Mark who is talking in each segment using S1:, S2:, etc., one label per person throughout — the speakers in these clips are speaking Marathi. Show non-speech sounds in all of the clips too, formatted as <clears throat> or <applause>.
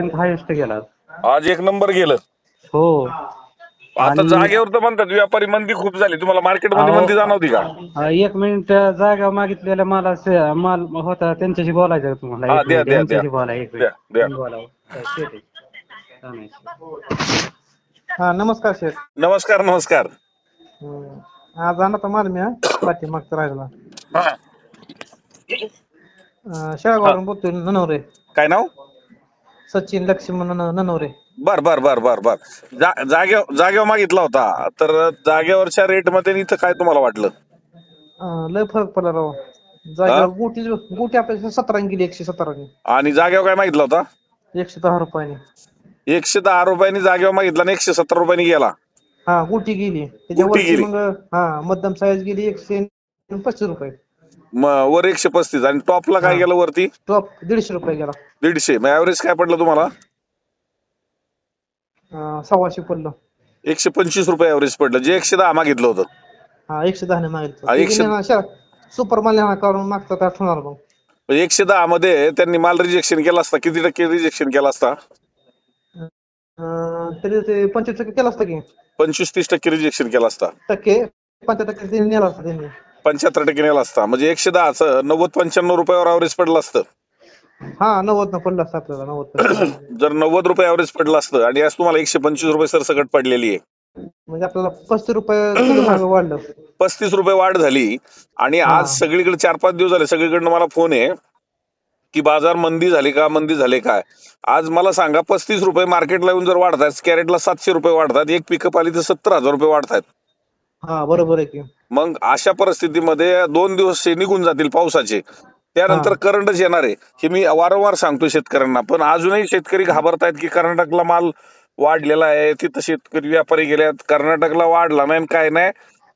S1: सगळ्यांत हायेस्ट गेला
S2: आज एक नंबर गेलं
S1: हो
S2: आता
S1: आणि-
S2: जागेवर तर म्हणतात व्यापारी मंदी खूप झाली तुम्हाला मार्केटमध्ये
S1: अहो.
S2: मंदी जाणवती का
S1: अं, एक मिनिट जागा मागितलेल्या मला से- माल होता त्यांच्याशी बोलायचं तुम्हाला
S2: हा,
S1: एक
S2: द्या,
S1: मिनिट,
S2: द्या,
S1: यांच्याशी
S2: द्या.
S1: बोला एक
S2: द्या, द्या.
S1: मिनिट बोला काय शेत आहे. काय नाही.
S3: हा नमस्कार शेठ
S2: नमस्कार नमस्कार
S3: हम्म. आज आणा तर माल मी हा. पाठीमागचा राहिला
S2: हा.
S3: अं, बोलतोय ननवरे
S2: काय नाव
S3: सचिन लक्ष्मण नन- ननवरे.
S2: बर बर बर बर बर. जा- जागेवर जागेवर मागितला होता. तर जागेवरच्या रेटमध्ये आणि इथं काय तुम्हाला वाटलं?
S3: अं, लय फरक पडला राव. जागेवर गुटी गुटी आपल्या सतरा गेली एकशे सतरा
S2: आणि जागेवर काय मागितला होता?
S3: एकशे दहा रुपयाने.
S2: एकशे दहा रुपयांनी जागेवर मागितला आणि एकशे सत्तर रुपयांनी गेला.
S3: हा गुटी गेली. त्याच्यावरती
S2: गेली.
S3: मग हा मध्यम साईज गेली एकशे पस्तीस रुपये.
S2: म वर एकशे पस्तीस आणि टॉपला काय
S3: हा.
S2: गेलं वरती?
S3: टॉप दीडशे रुपये गेला.
S2: दीडशे. मग ऍव्हरेज काय पडलं तुम्हाला?
S3: अं, सव्वाशे पडलं.
S2: एकशे पंचवीस रुपये ऍव्हरेज पडलं. जे एकशे दहा मागितलं होतं.
S3: हा एकशे दहा ने
S2: हा,
S3: मागितलं
S2: एकशे-
S3: सुपर माल मागतात आठ होणार मग.
S2: म्हणजे एकशे दहा मध्ये त्यांनी माल रिजेक्शन केला असता. किती टक्के रिजेक्शन केला असता?
S3: अं, तरी ते पंचवीस टक्के केलं असतं की?
S2: पंचवीस तीस टक्के रिजेक्शन केला असता.
S3: टक्के पंच्याहत्तर टक्के त्यांनी नेला असता त्यांनी.
S2: पंच्याहत्तर टक्के नेला असता. म्हणजे एकशे दहाचं नव्वद पंच्याण्णव रुपयावर ऍव्हरेज पडलं असतं.
S3: हा नव्वद न पडलं असतं आपल्याला नव्वद पर्यंत. <clears throat>
S2: जर नव्वद रुपये ऍव्हरेज पडलं असतं आणि आज तुम्हाला एकशे पंचवीस रुपये सरसकट पडलेली आहे.
S3: म्हणजे आपल्याला पस्तीस रुपये किलो मागं <clears throat> वाढलं.
S2: पस्तीस रुपये वाढ झाली आणि आज
S3: हा.
S2: सगळीकडे चार पाच दिवस झाले सगळीकडनं मला फोन आहे की बाजार मंदी झाली का मंदी झाले काय? आज मला सांगा पस्तीस रुपये मार्केटला येऊन जर वाढतात कॅरेटला सातशे रुपये वाढतात एक पिकअप आली तर सत्तर हजार रुपये वाढतात
S3: हा बरोबर आहे की.
S2: मग अशा परिस्थितीमध्ये दोन दिवस हे निघून जातील पावसाचे. त्यानंतर. करंटच येणार आहे. हे मी वारंवार सांगतो शेतकऱ्यांना. पण अजूनही शेतकरी घाबरतायत की कर्नाटकला माल वाढलेला आहे. तिथं शेतकरी व्यापारी गेल्यात कर्नाटकला वाढला नाही आणि काय नाही.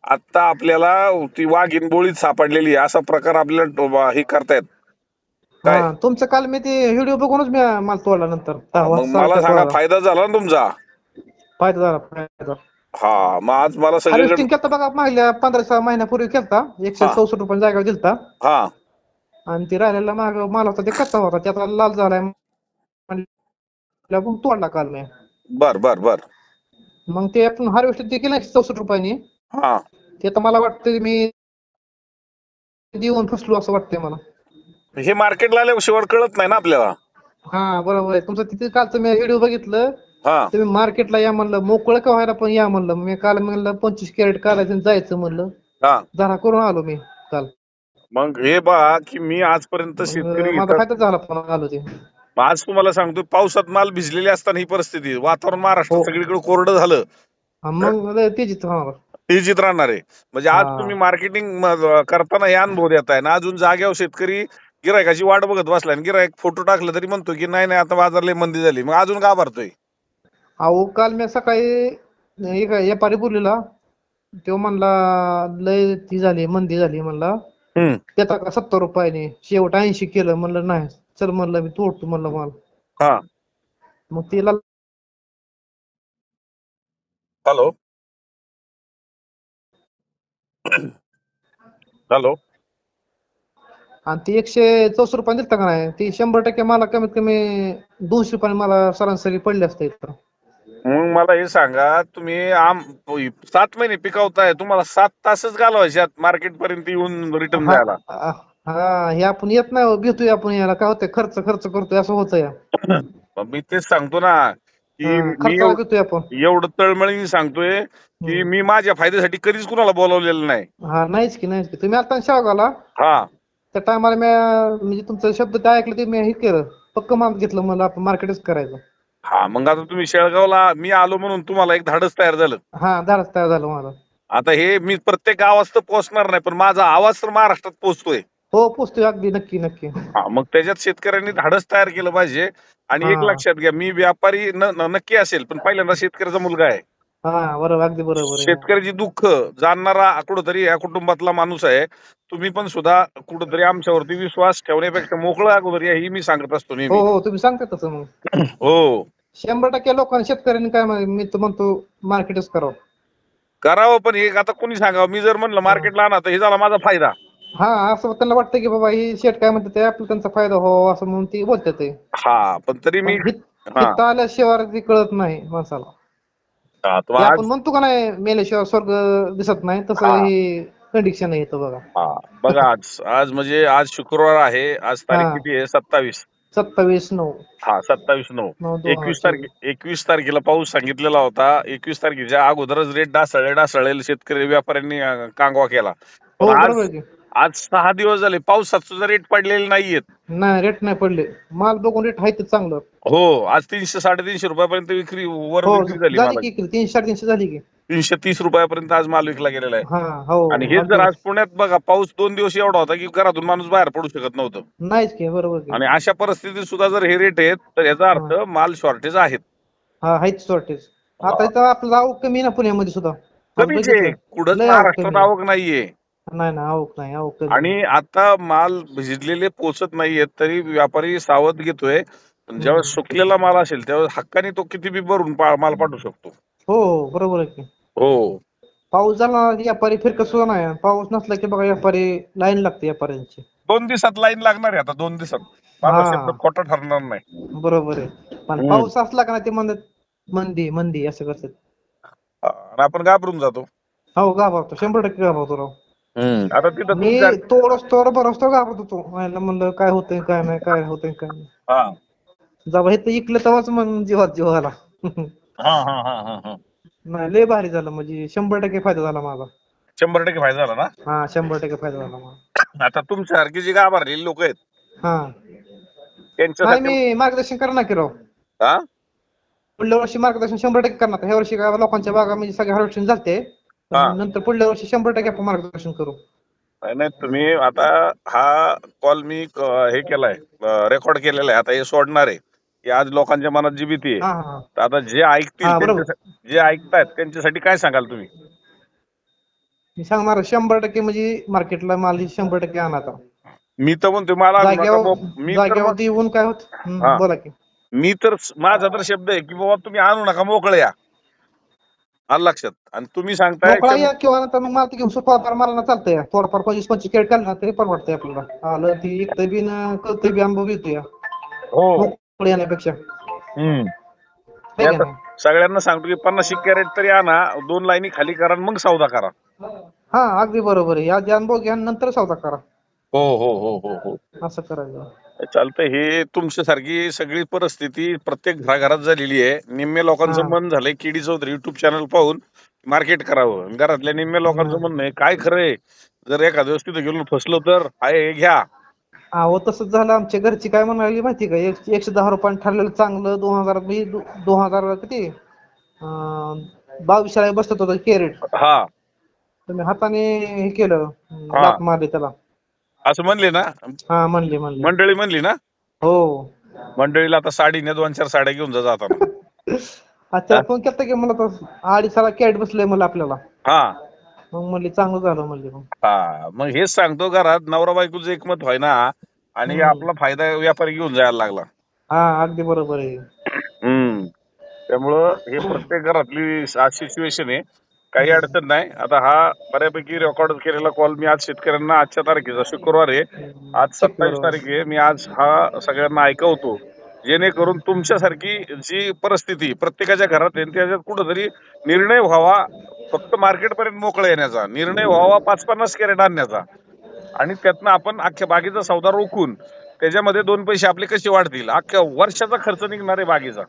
S2: आता आपल्याला ती वाघीण बोळीत सापडलेली आहे. असा प्रकार आपल्याला हे करतायत. काय?
S3: हा तुमचं काल मी ते व्हिडिओ बघूनच मी माल तोडला नंतर. दहा
S2: मग
S3: वाजता
S2: मला सांगा. फायदा झाला ना तुमचा?
S3: फायदा झाला फायदा
S2: हा मग आज मला सगळीकडे
S3: हार्वेस्टिंग केलता बघा मागल्या पंधरा सहा महिन्यापूर्वी केलता एकशे
S2: हा.
S3: चौसष्ट रुपये जागा दिलता.
S2: हा.
S3: आणि ते राहिलेला माग माल होता ते कच्चा होता त्याचा लाल झालाय म्हणलं मग तोडला काल मी.
S2: बर बर बर.
S3: मग ते आपण हार्वेस्ट ते केलं एकशे चौसष्ट रुपयांनी.
S2: हा.
S3: ते तर मला वाटतं मी देऊन फसलो असं वाटतंय मला.
S2: हे मार्केटला आल्यावर शेवट कळत नाही ना आपल्याला?
S3: हा बरोबर आहे. तुमचं तिथे कालचं मी व्हिडिओ बघितलं.
S2: हा.
S3: तुम्ही मार्केटला या म्हणलं मोकळं का व्हायला पण या म्हणलं. मी काल म्हणलं पंचवीस कॅरेट काढायचं आणि जायचं म्हणलं.
S2: हा.
S3: जरा करून आलो मी काल.
S2: मग हे बघा की मी आजपर्यंत शेतकरी
S3: माझा
S2: घेतात.
S3: फायदा झाला पण आलो ते.
S2: आज तुम्हाला सांगतो पावसात माल भिजलेले असताना ही परिस्थिती आहे. वातावरण महाराष्ट्रात
S3: हो.
S2: सगळीकडे कोरडं झालं.
S3: हा, मग तेजीत हा
S2: तेजीत राहणार आहे. म्हणजे आज
S3: हा.
S2: तुम्ही मार्केटिंग करताना हे अनुभव देताय ना अजून जाग्यावर शेतकरी गिरायकाची वाट बघत बसलाय आणि गिरायक फोटो टाकलं तरी म्हणतो की नाही नाही आता बाजारला मंदी झाली. मग अजून का भरतोय
S3: अहो काल मी सकाळी एक व्यापारी बोललेला. तो म्हणला लय ती झाली मंदी झाली म्हणला. देता का सत्तर रुपयाने शेवट ऐंशी केलं. म्हणलं नाही चल म्हणलं मी तोडतो म्हणलं माल.
S2: हा.
S3: मग तिला
S2: हॅलो. हॅलो.
S3: आणि ती एकशे चौसष्ट रुपयाने दिलता का नाही? ती शंभर टक्के मला कमीत कमी दोनशे रुपयाने मला सरासरी पडली असते इथं.
S2: मग मला हे सांगा तुम्ही आम सात महिने पिकवताय तुम्हाला सात तासच घालवायचे मार्केट पर्यंत येऊन रिटर्न
S3: हा
S2: द्यायला.
S3: हा, हा हे आपण येत नाही हो, घेतोय आपण याला काय होतंय खर्च खर्च करतोय असं होतं या
S2: मग मी तेच सांगतो ना की
S3: हा,
S2: मी
S3: खर्चाला
S2: एव-
S3: घेतोय आपण.
S2: एवढं तळमळीने सांगतोय की. मी माझ्या फायद्यासाठी कधीच कुणाला बोलवलेलं नाही.
S3: हा नाहीच की नाहीच की. तुम्ही आता शेवगावला
S2: हा.
S3: त्या टायमाला मी म्हणजे तुमचा शब्द ते ऐकलं ते मी हे केलं पक्क माप घेतलं मला आपण मार्केटच करायचं.
S2: हा मग आता तुम्ही शेळगावला मी आलो म्हणून तुम्हाला एक धाडस तयार झालं.
S3: हा धाडस तयार झालं मला.
S2: आता हे मी प्रत्येक गावात तर पोहोचणार नाही पण माझा आवाज तर महाराष्ट्रात पोहोचतोय.
S3: हो पोचतोय अगदी नक्की नक्की.
S2: हा मग त्याच्यात शेतकऱ्यांनी धाडस तयार केलं पाहिजे. आणि एक
S3: हा.
S2: लक्षात घ्या मी व्यापारी न- न- नक्की असेल पण पहिल्यांदा शेतकऱ्याचा मुलगा आहे.
S3: हा बरोबर अगदी बरोबर आहे.
S2: शेतकऱ्याची दुःख जाणणारा कुठंतरी या कुटुंबातला माणूस आहे तुम्ही पण सुद्धा कुठंतरी आमच्यावरती विश्वास ठेवण्यापेक्षा मोकळं अगोदर या ही मी सांगत असतो
S3: हो
S2: नेहमी.
S3: हो तुम्ही सांगता तसं मग.
S2: हो.
S3: शंभर टक्के लोकांनी शेतकऱ्यांनी काय म्हणे, मी तर म्हणतो मार्केटच करावं.
S2: करावं पण हे आता कोणी सांगावं? मी जर म्हणलं मार्केटला आणा तर हे झाला माझा फायदा.
S3: हा असं त्यांना वाटतं की बाबा ही शेट काय म्हणते ते आपलं त्यांचा फायदा हो असं म्हणून ती बोलतात ते.
S2: हा पण तरी मी
S3: पण हित-
S2: हा.
S3: तिथं आल्याशिवाय ते कळत नाही माणसाला.
S2: हा,
S3: ते आपण म्हणतो का नाही मेल्याशिवाय स्वर्ग दिसत नाही तसं
S2: हा.
S3: कंडिशन आहे इथं बघा.
S2: हा. बघा आज आज म्हणजे आज शुक्रवार आहे आज तारीख
S3: हा.
S2: किती आहे? सत्तावीस.
S3: सत्तावीस नऊ.
S2: हा सत्तावीस नऊ.
S3: नऊ दोन
S2: एकवीस
S3: हजार
S2: तारखे एकवीस तारखेला पाऊस सांगितलेला होता. एकवीस तारखेच्या अगोदरच रेट डासळले डासळलेले शेतकरी व्यापाऱ्यांनी अं, कांगवा केला.
S3: हो
S2: पण
S3: बरोबर
S2: आज
S3: आहे की.
S2: आज सहा दिवस झाले पावसात सुद्धा रेट पडलेले नाहीयेत.
S3: नाही रेट नाही पडले. माल बघून रेट आहे ते चांगलं.
S2: हो आज तीनशे साडेतीनशे रुपयापर्यंत विक्री वर
S3: हो
S2: विक्री झाली
S3: झाली
S2: मालाची.
S3: की तीनशे साडेतीनशे झाली की.
S2: तीनशे तीस रुपयापर्यंत आज माल विकला गेलेला आहे.
S3: हा हो.
S2: आणि हेच जर आज पुण्यात बघा पाऊस दोन दिवस एवढा होता की घरातून माणूस बाहेर पडू शकत नव्हतं.
S3: नाहीच की बरोबर की.
S2: आणि अशा परिस्थितीत सुद्धा जर हे रेट आहेत तर याचा अर्थ माल शॉर्टेज आहेत.
S3: हा शॉर्टेज आता इथं आपलं आवक कमी आहे ना पुण्यामध्ये सुद्धा.
S2: कमीच आहे.
S3: बघितलं.
S2: कुठंच
S3: लय आवक
S2: महाराष्ट्रात
S3: कमी आहे.
S2: आवक नाहीये.
S3: नाही ना आवक नाही आवक कमी
S2: आणि आता माल भिजलेले पोचत नाहीयेत तरी व्यापारी सावध घेतोय. पण जेव्हा सुकलेला माल असेल तेव्हा हक्काने तो किती बी भरून पा- माल पाठवू शकतो.
S3: हो हो बरोबर आहे की.
S2: हो.
S3: पाऊस झाला की व्यापारी फिरकत सुद्धा नाही. पाऊस नसला की बघा व्यापारी लाईन लागते व्यापाऱ्यांची.
S2: दोन दिवसात लाईन लागणार आहे आता दोन दिवसात. माझा
S3: हा.
S2: शब्द खोटा ठरणार नाही.
S3: बरोबर आहे. पण
S2: हम्म.
S3: पाऊस असला का नाही ते म्हणत मंदी मंदी असं करतात.
S2: हा, आणि आपण घाबरून जातो.
S3: हो घाबरतो. शंभर टक्के घाबरतो राव.
S2: आता तिथं
S3: मी
S2: तुमच्या-
S3: तोडस तोड बरसतो घाबरत होतो व्हायला म्हणलं काय होतंय काय नाही काय होतंय काय नाही.
S2: हा.
S3: जेव्हा हे इकलं तेव्हाच मग जीवात जीव आला.
S2: हा हा हा हा हा.
S3: नाही लय भारी झालं म्हणजे शंभर टक्के फायदा झाला माझा.
S2: शंभर टक्के फायदा झाला
S3: हा शंभर टक्के फायदा झाला माझा.
S2: ना आता तुमच्यासारखी जी घाबरलेली लोक आहेत
S3: हा. नाही
S2: त्यांच्यासाठी
S3: मी मार्गदर्शन करणार की राव.
S2: हा?
S3: पुढल्या वर्षी मार्गदर्शन शंभर टक्के करणार. ह्या वर्षी काय लोकांच्या बागा म्हणजे सगळे हार्वेस्टिंग झालते. पण. नंतर पुढल्या वर्षी शंभर टक्के आपण मार्गदर्शन करू.
S2: नाही नाही तुम्ही आता हा कॉल मी क- हे केलाय रेकॉर्ड केलेला आहे आता हे सोडणार आहे. की आज लोकांच्या मनात जी भीती आहे.
S3: हा हा
S2: तर आता जे ऐकतील
S3: हा, बरोबर.
S2: त्यांच्यासा- जे ऐकतायत त्यांच्यासाठी काय सांगाल तुम्ही?
S3: मी सांगणार शंभर टक्के म्हणजे मार्केटला माल शंभर टक्के आणा आता.
S2: मी तर म्हणतो मला
S3: जाग्यावर
S2: बुवा. मी तर
S3: जाग्यावर येऊन काय होत? हम्म,
S2: हा.
S3: बोला की.
S2: मी तर माझा तर शब्द आहे की बाबा तुम्ही आणू नका मोकळे या. आलं लक्षात. आणि तुम्ही सांगताय
S3: मोकळा या किंवा नंतर मग मला घेऊन थोडंफार मला ना चालतंय. थोडंफार पंचवीस पंचवीस केळ काढणार तरी परवडतंय आपल्याला. आलं ती एकटं बी न बी अनुभव येतोय
S2: हो.
S3: मोकळं येण्यापेक्षा.
S2: हम्म.
S3: है का
S2: आता
S3: नाही?
S2: सगळ्यांना सांगतो की पन्नास कॅरेट तरी आणा. दोन लाईनी खाली करा आणि मग सौदा करा.
S3: हा अगदी बरोबर आहे. आधी अनुभव घ्या आणि नंतर सौदा करा.
S2: हो हो हो हो हो.
S3: असं करायचं.
S2: चालतंय. हे तुमच्यासारखी सगळी परिस्थिती प्रत्येक घराघरात झालेली आहे. निम्मे लोकांचं
S3: हा.
S2: मन झालंय केडी चौधरी युट्यूब चॅनल पाहून मार्केट करावं. घरातल्या निम्मे लोकांचं. म्हणणं आहे काय खरंय जर एखाद्या दिवस तिथे गेलो फसलो तर आहे हे घ्या.
S3: अहो तसंच झालं. आमच्या घरची काय म्हणाली माहिती का? एक- एकशे दहा रुपयाने ठरलेलं चांगलं दोन हजार मी दो- दोन हजार किती? अं, बावीसशेला बसत होतं कॅरेट
S2: हा.
S3: तुम्ही हाताने हे केलं. लात मारली त्याला.
S2: असं म्हणले ना?
S3: हा म्हणले म्हणले.
S2: मंडळी म्हणली ना?
S3: हो.
S2: मंडळीला आता साडीने दोन चार साड्या घेऊन जा जाताना. <laughs>
S3: अच्छा फोन केलता की मला तर अडीचला कॅरेट बसलंय मला आपल्याला.
S2: हा.
S3: मग म्हणली चांगलं झालं म्हणले मग.
S2: हा मग हेच सांगतो घरात नवरा बायकोचं एकमत व्हाय ना आणि
S3: हम्म.
S2: आपला फायदा व्यापारी घेऊन जायला लागला.
S3: हा अगदी बरोबर आहे.
S2: हम्म. त्यामुळं हे प्रत्येक घरातली सिच्युएशन आहे. काही अडचण नाही. आता हा बऱ्यापैकी रेकॉर्ड केलेला कॉल मी आज शेतकऱ्यांना आजच्या तारखेचा शुक्रवार आहे. आज सत्तावीस. तारीख आहे. मी आज हा सगळ्यांना ऐकवतो. जेणेकरून तुमच्यासारखी जी परिस्थिती प्रत्येकाच्या घरात आहे त्याच्यात कुठंतरी निर्णय व्हावा फक्त मार्केट पर्यंत मोकळा येण्याचा निर्णय व्हावा पाच पन्नास कॅरेट आणण्याचा. आणि त्यातनं आपण अख्ख्या बागेचा सौदा रोखून त्याच्यामध्ये दोन पैसे आपले कसे वाढतील? अख्ख्या वर्षाचा खर्च निघणार आहे बागेचा.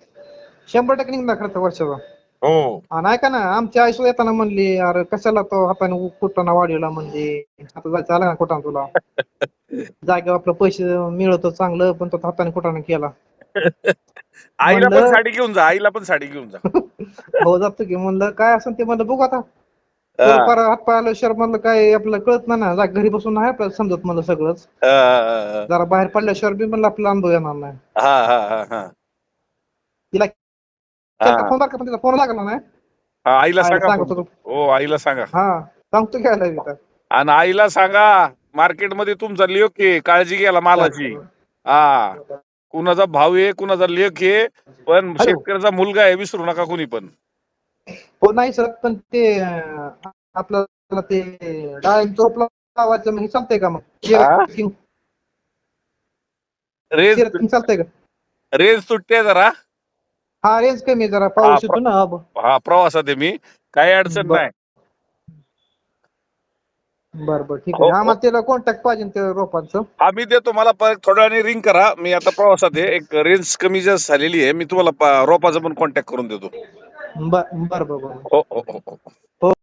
S3: शंभर टक्के निघणार खर्च वर्षाचा.
S2: हो.
S3: आणि ऐका ना? आमची आई सुद्धा येताना म्हणली अरे कशाला तो हाताने कुटाणा वाढवला म्हणजे? आता जायचं आला ना कुटाणा तुला? <laughs> जागेवर आपलं पैसे मिळवतो चांगलं पण तो हाताने कुटाणा केला. <laughs>
S2: आईला पण
S3: म्हणलं-
S2: साडी घेऊन जा आईला पण साडी घेऊन जा. <laughs>
S3: हो जातो की. म्हणलं काय असं ते म्हणलं बघू आता. थोडंफार हातपाय आलं शर म्हणलं काय आपलं कळत नाही ना. जा घरी बसून नाही आपल्याला समजत म्हणलं सगळंच.
S2: हा
S3: जरा बाहेर पडल्याशिवाय बी म्हणलं आपला अनुभव येणार नाही.
S2: हा हा हा
S3: तिला
S2: हा.
S3: फोन बारका पण फोन लागला नाही.
S2: हा, आईला सांगा
S3: सांगत
S2: हो आईला सांगा.
S3: हा सांगतो तिथं.
S2: आणि आईला सांगा मार्केटमध्ये तुमचा लेख आहे काळजी घ्यायला मालाची. हा कुणाचा भाव आहे कुणाचा लेख आहे पण. शेतकऱ्याचा मुलगा आहे विसरू नका कुणी पण.
S3: हो नाही सर पण ते अं, आपलं ते डाळिंब चोपला लावायचं मग हे चालतंय का मग?
S2: हा? रेंज
S3: चालतंय का?
S2: रेंज तुटते जरा.
S3: हा रेंज कमी आहे जरा पाऊस येतो ना अब.
S2: हा प्रवासात आहे मी. काही अडचण
S3: बर.
S2: नाही.
S3: बरं बरं ठीक
S2: हो,
S3: आहे
S2: हो.
S3: आम्हाला त्याला कॉन्टॅक्ट पाहिजे त्या रोपांचं.
S2: हा मी देतो. मला परत थोड्या वेळाने रिंग करा. मी आता प्रवासात आहे. एक रेंज कमी जास्त झालेली आहे. मी तुम्हाला पा- रोपाचा पण कॉन्टॅक्ट करून देतो.
S3: बर बरं बरं बरं.
S2: हो हो हो हो.